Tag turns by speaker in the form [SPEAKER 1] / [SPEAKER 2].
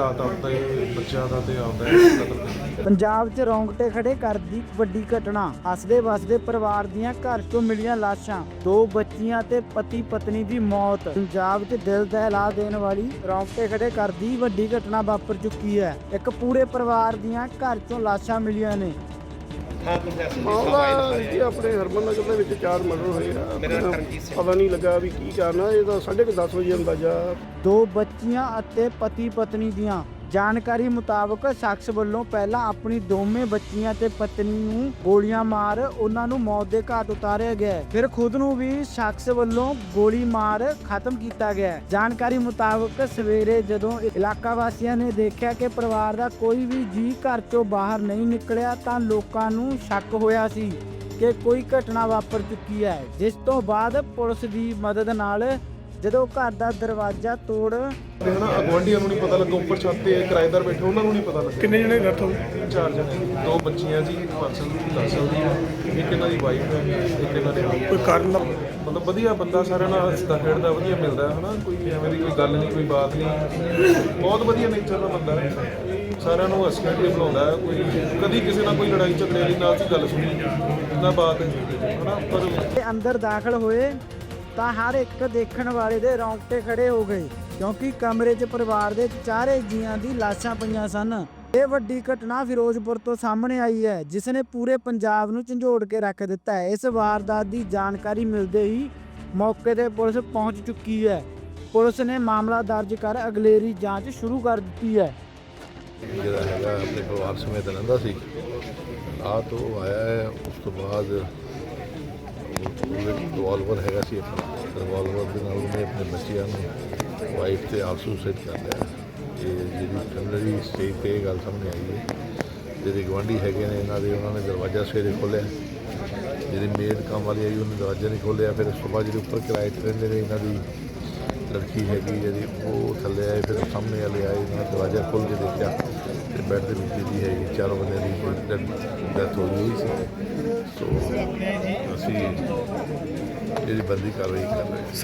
[SPEAKER 1] ਰਾਤ ਆਉਂਦਾ ਹੈ ਬੱਚਿਆਂ ਦਾ ਤੇ ਆਉਂਦਾ ਹੈ। ਕਤਲ ਤੇ
[SPEAKER 2] ਪੰਜਾਬ 'ਚ ਰੌਂਗਟੇ ਖੜੇ ਕਰਦੀ ਵੱਡੀ ਘਟਨਾ, ਹੱਸਦੇ ਵਸਦੇ ਪਰਿਵਾਰ ਦੀਆਂ ਘਰ 'ਚੋਂ ਮਿਲੀਆਂ ਲਾਸ਼ਾਂ, ਦੋ ਬੱਚੀਆਂ ਤੇ ਪਤੀ ਪਤਨੀ ਦੀ ਮੌਤ। ਪੰਜਾਬ 'ਚ ਦਿਲ ਦਹਿਲਾ ਦੇਣ ਵਾਲੀ ਰੌਂਗਟੇ ਖੜੇ ਕਰਦੀ ਵੱਡੀ ਘਟਨਾ ਵਾਪਰ ਚੁੱਕੀ ਹੈ। ਇੱਕ ਪੂਰੇ ਪਰਿਵਾਰ ਦੀਆਂ ਘਰ 'ਚੋਂ ਲਾਸ਼ਾਂ ਮਿਲੀਆਂ ਨੇ।
[SPEAKER 3] ਮਾਮਲਾ ਜੀ ਆਪਣੇ ਹਰਮਨ ਨਗਰ ਦੇ ਵਿੱਚ ਚਾਰ ਮਰਡਰ ਹੋਏ ਆ। ਪਤਾ ਨਹੀਂ ਲੱਗਾ ਵੀ ਕੀ ਕਾਰਨ ਆ ਇਹ ਤਾਂ 10:30 ਵਜੇ ਅੰਦਾਜ਼ਾ।
[SPEAKER 2] ਦੋ ਬੱਚੀਆਂ ਅਤੇ ਪਤੀ ਪਤਨੀ ਦੀਆਂ ਜਾਣਕਾਰੀ ਮੁਤਾਬਕ ਸ਼ਖਸ ਵੱਲੋਂ ਪਹਿਲਾਂ ਆਪਣੀ ਦੋਵੇਂ ਬੱਚੀਆਂ ਤੇ ਪਤਨੀ ਨੂੰ ਗੋਲੀਆਂ ਮਾਰ ਉਹਨਾਂ ਨੂੰ ਮੌਤ ਦੇ ਘਾਟ ਉਤਾਰਿਆ ਗਿਆ ਫਿਰ ਖੁਦ ਨੂੰ ਵੀ ਸ਼ਖਸ ਵੱਲੋਂ ਗੋਲੀ ਮਾਰ ਖਤਮ ਕੀਤਾ ਗਿਆ ਜਾਣਕਾਰੀ ਮੁਤਾਬਕ ਸਵੇਰੇ ਜਦੋਂ ਇਲਾਕਾ ਵਾਸੀਆਂ ਨੇ ਦੇਖਿਆ ਕਿ ਪਰਿਵਾਰ ਦਾ ਕੋਈ ਵੀ ਜੀ ਘਰ ਚੋਂ ਬਾਹਰ ਨਹੀਂ ਨਿਕਲਿਆ ਤਾਂ ਲੋਕਾਂ ਨੂੰ ਸ਼ੱਕ ਹੋਇਆ ਸੀ ਕਿ ਕੋਈ ਘਟਨਾ ਵਾਪਰ ਚੁੱਕੀ ਹੈ। ਜਿਸ ਤੋਂ ਬਾਅਦ ਪੁਲਿਸ ਦੀ ਮਦਦ ਨਾਲ ਜਦੋਂ ਘਰ ਦਾ ਦਰਵਾਜ਼ਾ ਤੋੜ
[SPEAKER 1] ਤੇ ਹਨਾ ਅਗਵਾਂਡੀਆਂ ਨੂੰ ਨਹੀਂ ਪਤਾ ਲੱਗਾ ਉੱਪਰ ਛੱਤ ਤੇ ਕਿਰਾਏਦਾਰ ਬੈਠੇ ਉਹਨਾਂ ਨੂੰ ਨਹੀਂ ਪਤਾ ਲੱਗਾ।
[SPEAKER 3] ਕਿੰਨੇ ਜਣੇ ਡੈਥ ਹੋ
[SPEAKER 1] ਚਾਰ ਜਣੇ ਦੋ ਬੱਚੀਆਂ ਜੀ ਇੱਕ ਪੰਜ ਸਾਲ ਦੀ 10 ਸਾਲ ਦੀ ਹੈ ਇੱਕ ਇਹਨਾਂ ਦੀ ਵਾਈਫ ਹੈ ਇੱਕ ਇਹਨਾਂ ਦੇ
[SPEAKER 3] ਕੋਈ ਕਾਰਨ ਦਾ
[SPEAKER 1] ਮਤਲਬ ਵਧੀਆ ਬੰਦਾ ਸਾਰਿਆਂ ਨਾਲ ਹੱਸਦਾ ਖੇਡਦਾ ਵਧੀਆ ਮਿਲਦਾ ਹੈ ਹਨਾ ਕੋਈ ਐਵੇਂ ਦੀ ਕੋਈ ਗੱਲ ਨਹੀਂ ਕੋਈ ਬਾਤ ਨਹੀਂ। ਬਹੁਤ ਵਧੀਆ ਨੇਚਰ ਦਾ ਬੰਦਾ ਹੈ। ਸਾਰਿਆਂ ਨੂੰ ਹੱਸ ਖੇਡ ਕੇ ਬੁਲਾਉਂਦਾ ਹੈ ਕੋਈ ਕਦੀ ਕਿਸੇ ਨਾਲ ਕੋਈ ਲੜਾਈ ਝਗੜੇ ਵਾਲੀ ਨਾ ਸੀ ਗੱਲ ਸੁਣੀ ਨਾ ਬਾਤ ਹਨਾ ਪਰ
[SPEAKER 2] ਦੇ ਅੰਦਰ ਦਾਖਲ ਹੋਏ। ਤਾਂ ਹਰ ਇੱਕ ਦੇਖਣ ਵਾਲੇ ਦੇ ਰੌਂਗਟੇ ਖੜੇ ਹੋ ਗਏ, ਕਿਉਂਕਿ ਕਮਰੇ 'ਚ ਪਰਿਵਾਰ ਦੇ ਚਾਰੇ ਜੀਆਂ ਦੀ ਲਾਸ਼ਾਂ ਪਈਆਂ ਸਨ। ਇਹ ਵੱਡੀ ਘਟਨਾ ਫਿਰੋਜ਼ਪੁਰ ਤੋਂ ਸਾਹਮਣੇ ਆਈ ਹੈ ਜਿਸ ਨੇ ਪੂਰੇ ਪੰਜਾਬ ਨੂੰ ਝੰਜੋੜ ਕੇ ਰੱਖ ਦਿੱਤਾ ਹੈ। ਇਸ ਵਾਰਦਾਤ ਦੀ ਜਾਣਕਾਰੀ ਮਿਲਦੇ ਹੀ ਮੌਕੇ ਤੇ ਪੁਲਿਸ ਪਹੁੰਚ ਚੁੱਕੀ ਹੈ। ਪੁਲਿਸ ਨੇ ਮਾਮਲਾ ਦਰਜ ਕਰ ਅਗਲੇਰੀ ਜਾਂਚ ਸ਼ੁਰੂ ਕਰ ਦਿੱਤੀ ਹੈ।
[SPEAKER 4] ਜਿਹੜਾ ਹੈਗਾ ਆਪਣੇ ਪਰਿਵਾਰ ਸਮੇਤ ਰਹਿੰਦਾ ਸੀ। ਰਾਤ ਉਹ ਆਇਆ ਹੈ, ਉਸ ਤੋਂ ਬਾਅਦ ਰਿਵਾਲਵਰ ਹੈਗਾ ਸੀ। ਆਪਣਾ ਰਿਵਾਲਵਰ ਦੇ ਨਾਲ ਉਹਨੇ ਆਪਣੇ ਬੱਚਿਆਂ ਨੂੰ ਵਾਈਫ ਤੇ ਆਲਸੋ ਸੈਟ ਕਰ ਲਿਆ। ਇਹ ਜਿਹੜੀ ਪ੍ਰਾਇਮਰੀ ਸਟੇਜ ਤੇ ਇਹ ਗੱਲ ਸਾਹਮਣੇ ਆਈ ਹੈ। ਜਿਹੜੇ ਗਵਾਂਢੀ ਹੈਗੇ ਨੇ, ਇਹਨਾਂ ਦੇ ਉਹਨਾਂ ਨੇ ਦਰਵਾਜ਼ਾ ਸਵੇਰੇ ਖੋਲ੍ਹਿਆ। ਜਿਹੜੀ ਮੇਡ ਕੰਮ ਵਾਲੀ ਆਈ ਉਹਨੇ ਦਰਵਾਜ਼ਾ ਨਹੀਂ ਖੋਲ੍ਹਿਆ। ਫਿਰ ਉਸ ਤੋਂ ਬਾਅਦ ਜਿਹੜੇ ਉੱਪਰ ਕਿਰਾਏ ਤੇ ਰਹਿੰਦੇ ਨੇ, ਇਹਨਾਂ ਦੀ ਲੜਕੀ ਹੈਗੀ ਜਿਹੜੀ ਉਹ ਥੱਲੇ ਆਏ, ਫਿਰ ਸਾਹਮਣੇ ਵਾਲੇ ਆਏ, ਇਹਨਾਂ ਨੇ ਦਰਵਾਜ਼ਾ ਖੋਲ੍ਹ ਕੇ ਦੇਖਿਆ। ਬੈੱਡ ਦੇ ਵਿੱਚ ਜਿਹੜੀ ਹੈਗੀ, ਚਾਰ ਬੰਦਿਆਂ ਦੀ ਡੈਥ ਹੋ ਗਈ ਸੀ। ਸੋ ਅਸੀਂ ਇਹਦੀ ਬੰਦੀ ਕਾਰਵਾਈ ਕਰ ਰਹੇ ਹਾਂ।